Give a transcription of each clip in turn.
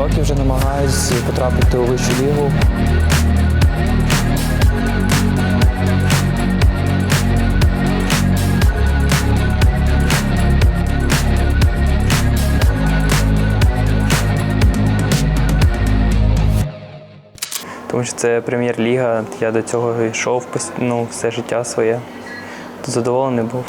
років вже намагаюсь потрапити у вищу лігу. Тому що це прем'єр-ліга. Я до цього йшов ну, все життя своє. Задоволений був.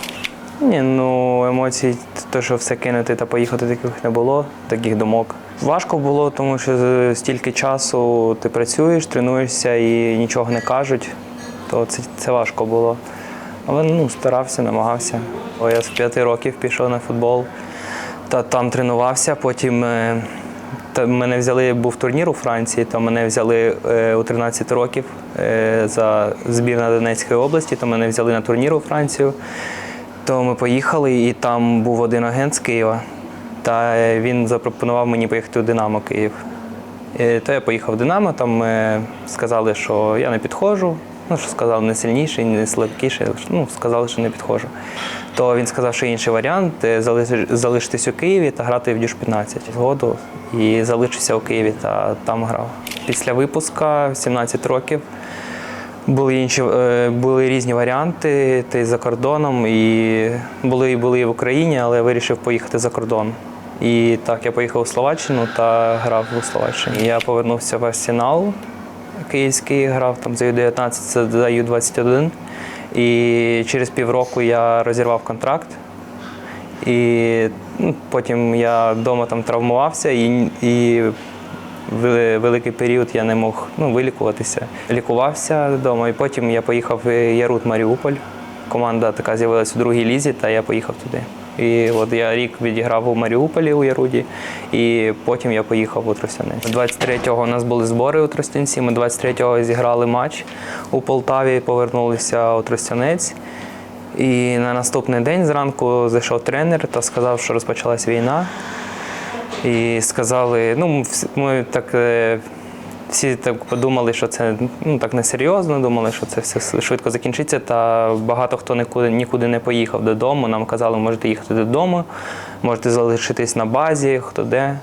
Ні, ну емоцій, те, що все кинути та поїхати, таких не було, таких думок. Важко було, тому що стільки часу ти працюєш, тренуєшся і нічого не кажуть, то це, це важко було. Але ну, старався, намагався. Бо я з п'яти років пішов на футбол та там тренувався. Потім е, та мене взяли, був турнір у Франції, то мене взяли е, у 13 років е, за збірна Донецької області, то мене взяли на турнір у Францію. То ми поїхали, і там був один агент з Києва. Та він запропонував мені поїхати у Динамо Київ. І то я поїхав в Динамо, там е, сказали, що я не підходжу. Ну, що сказали, не сильніший, не слабкіший. Ну, сказали, що не підходжу. То він сказав, що інший варіант е, залишитись у Києві та грати в Дюш 15 згоду. І залишився у Києві та там грав. Після випуска 17 років були інші е, були різні варіанти. Ти за кордоном, і були, були і в Україні, але я вирішив поїхати за кордон. І так, я поїхав у Словаччину та грав у Словаччині. Я повернувся в Арсенал київський, грав там за Ю-19, за Ю-21. І через півроку я розірвав контракт. І ну, потім я вдома там травмувався і, і великий період я не мог ну, вилікуватися. Лікувався вдома, і потім я поїхав в Ярут Маріуполь. Команда така з'явилася у другій лізі, та я поїхав туди. І от я рік відіграв у Маріуполі у Яруді, і потім я поїхав у Тростянець. 23-го у нас були збори у Тростянці. Ми 23-го зіграли матч у Полтаві, повернулися у Тростянець. І на наступний день зранку зайшов тренер та сказав, що розпочалась війна. І сказали, ну, ми так е, всі так подумали, що це ну, так несерйозно, думали, що це все швидко закінчиться. Та багато хто нікуди, нікуди не поїхав додому. Нам казали, можете їхати додому, можете залишитись на базі, хто де.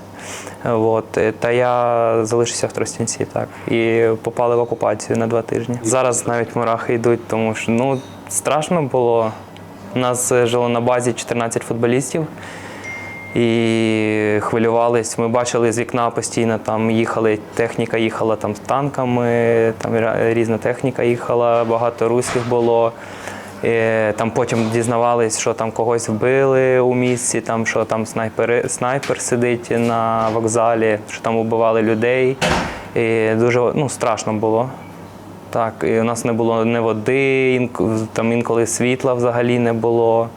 От. е, Та я залишився в Тростянці, так. І попали в окупацію на два тижні. Зараз навіть мурахи йдуть, тому що ну, страшно було. У нас е, жило на базі 14 футболістів. І хвилювались. Ми бачили з вікна постійно, там їхали, техніка їхала там з танками, там різна техніка їхала, багато руських було. Е, Там потім дізнавались, що там когось вбили у місці, там що там снайпери, снайпер сидить на вокзалі, що там убивали людей. І дуже ну, страшно було. Так, і у нас не було ні води, там інколи світла взагалі не було.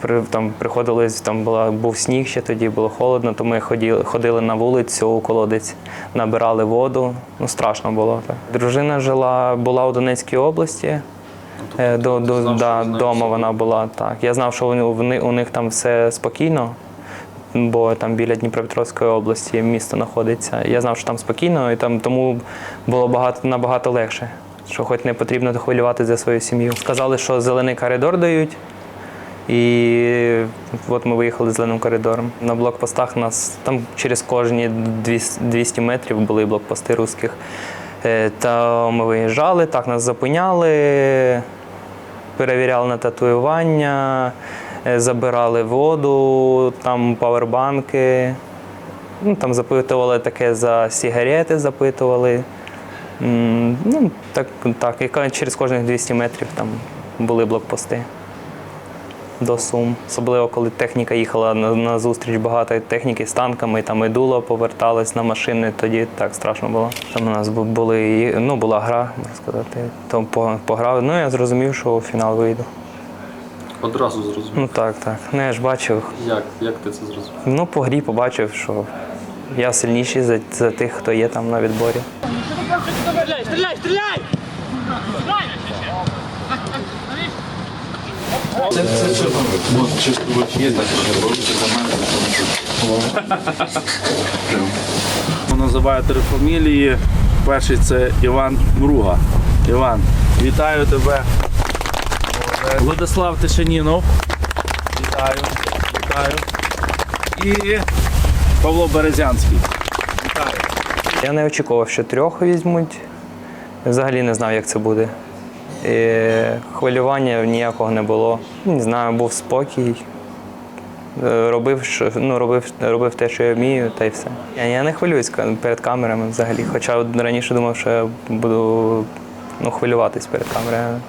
При, там приходилось, там була, був сніг ще тоді, було холодно, то ми ходили, ходили на вулицю у колодець, набирали воду. Ну, страшно було. Так. Дружина жила, була у Донецькій області. Е, До, до, да, дома вона була так. Я знав, що вони, у них там все спокійно, бо там біля Дніпропетровської області місто знаходиться. Я знав, що там спокійно, і там тому було багато набагато легше, що хоч не потрібно хвилювати за свою сім'ю. Сказали, що зелений коридор дають. І от ми виїхали зеленим коридором. На блокпостах нас там через кожні 200 200 метрів були блокпости русських. Е, Та ми виїжджали, так нас зупиняли, перевіряли на татуювання, е, забирали воду, там павербанки. Ну, там запитували таке за сигарети, запитували. Ну, так, так, і через кожних 200 метрів там були блокпости до Сум. Особливо, коли техніка їхала на, на зустріч багато техніки з танками, там і дуло поверталось на машини, тоді так страшно було. Там у нас були, ну, була гра, можна сказати. Там по- пограв. Ну, я зрозумів, що у фінал вийду. Одразу зрозумів. Ну так, так. Ну, я ж бачив. Як, як ти це зрозумів? Ну, по грі побачив, що я сильніший за, за тих, хто є там на відборі. Стреляй, стреляй, стреляй! Називаю три фамілії. Перший це Іван Мруга. Іван, вітаю тебе. Владислав Тишанінов. Вітаю. Вітаю. І Павло Березянський. Вітаю. Я не очікував, що трьох візьмуть. Взагалі не знав, як це буде. І хвилювання ніякого не було. Не знаю, був спокій. Е, Робив, що, ну, робив, робив те, що я вмію, та й все. Я, я не хвилююсь перед камерами взагалі. Хоча раніше думав, що я буду ну, хвилюватись перед камерами.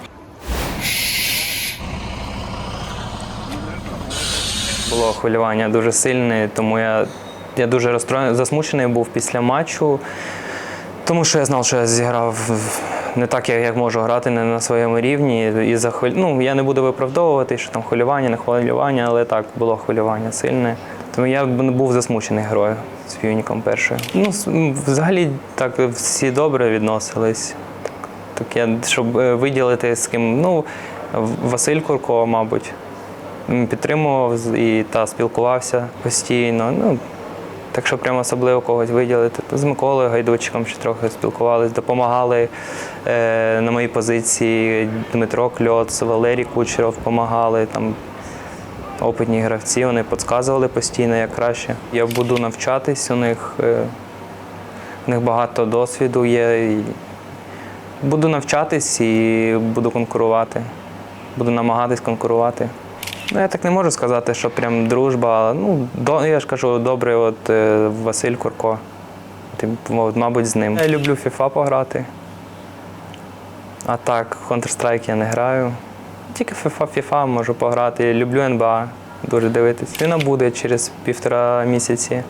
Було хвилювання дуже сильне, тому я, я дуже розстроєний, засмучений був після матчу, тому що я знав, що я зіграв не так, як можу грати, не на своєму рівні. І за хвиль... ну, я не буду виправдовувати, що там хвилювання, не хвилювання, але так, було хвилювання сильне. Тому я був засмучений грою з півніком першою. Ну, взагалі так всі добре відносились. Так, так я, щоб е, виділити з ким, ну, Василь Курко, мабуть. Підтримував і та спілкувався постійно. Ну, так що прямо особливо когось виділити. З Миколою Гайдучиком ще трохи спілкувалися, допомагали е, на моїй позиції Дмитро Кльоц, Валерій Кучеров допомагали. Там опитні гравці, вони підказували постійно, як краще. Я буду навчатись у них. Е, у них багато досвіду є. І буду навчатись і буду конкурувати. Буду намагатись конкурувати. Ну, я так не можу сказати, що прям дружба. Ну, до, я ж кажу, добре, от е, Василь Курко. Тим, мабуть, з ним. Я люблю FIFA пограти. А так, Counter-Strike я не граю. Тільки FIFA, FIFA можу пограти. Люблю НБА дуже дивитись. Він буде через півтора місяці.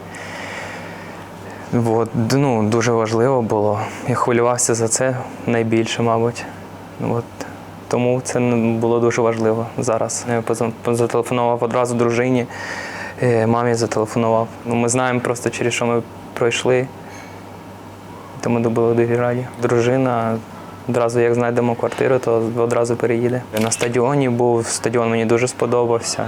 От, ну, дуже важливо було. Я хвилювався за це найбільше, мабуть. От. Тому це було дуже важливо зараз. Я зателефонував одразу дружині, е, мамі зателефонував. Ну, Ми знаємо просто, через що ми пройшли, тому були дуже раді. Дружина одразу, як знайдемо квартиру, то одразу переїде. На стадіоні був, стадіон мені дуже сподобався.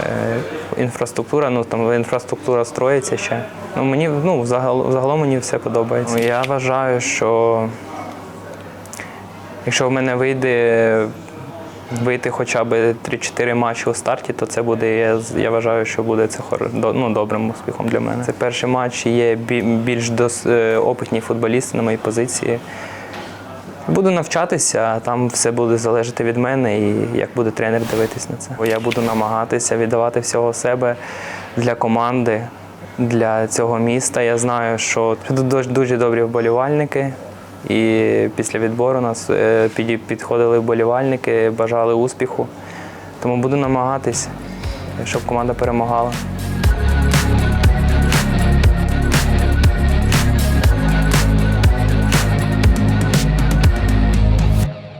Е, Інфраструктура, ну там інфраструктура строїться ще. Ну мені ну загалом, загалом мені все подобається. Я вважаю, що Якщо в мене вийде вийти хоча б 3-4 матчі у старті, то це буде, я, я вважаю, що буде це хор, ну, добрим успіхом для мене. Це перший матч, є більш дос, е, опитні футболісти на моїй позиції. Буду навчатися, а там все буде залежати від мене і як буде тренер дивитись на це. Бо Я буду намагатися віддавати всього себе для команди, для цього міста. Я знаю, що тут дуже, дуже добрі вболівальники. І після відбору нас е, підходили вболівальники, бажали успіху. Тому буду намагатись, щоб команда перемагала.